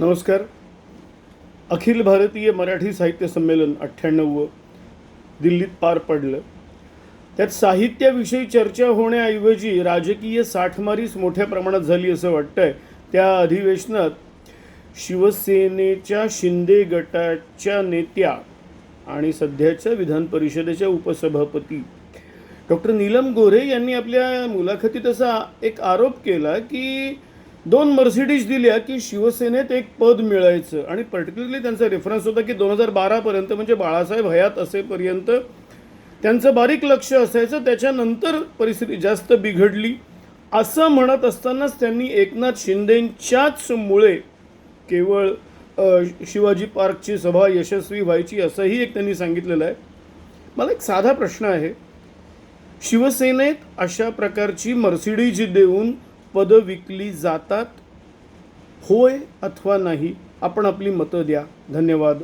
नमस्कार. अखिल भारतीय मराठी साहित्य संमेलन अठ्ठ्याण्णव दिल्लीत पार पडलं. त्यात साहित्याविषयी चर्चा होण्याऐवजी राजकीय साठमारीच मोठ्या प्रमाणात झाली असं वाटतंय. त्या अधिवेशनात शिवसेनेच्या शिंदे गटाच्या नेत्या आणि सध्याच्या विधान परिषदेच्या उपसभापती डॉक्टर नीलम गोऱ्हे यांनी आपल्या मुलाखतीत असा एक आरोप केला की दोन मर्सिडीज दिल्या की शिवसेनेत एक पद मिळायचं. आणि पर्टिक्युलरली त्यांचा रेफरन्स होता की दोन हजार बारापर्यंत म्हणजे बाळासाहेब हयात असेपर्यंत त्यांचं बारीक लक्ष असायचं. त्याच्यानंतर परिस्थिती जास्त बिघडली. असं म्हणत असतानाच त्यांनी एकनाथ शिंदेंच्याच मुळे केवळ शिवाजी पार्कची सभा यशस्वी व्हायची असंही एक त्यांनी सांगितलेलं आहे. मला एक साधा प्रश्न आहे. शिवसेनेत अशा प्रकारची मर्सिडीज देऊन पदं विकली जातात? होय अथवा नाही? आपण आपली मतं द्या. धन्यवाद.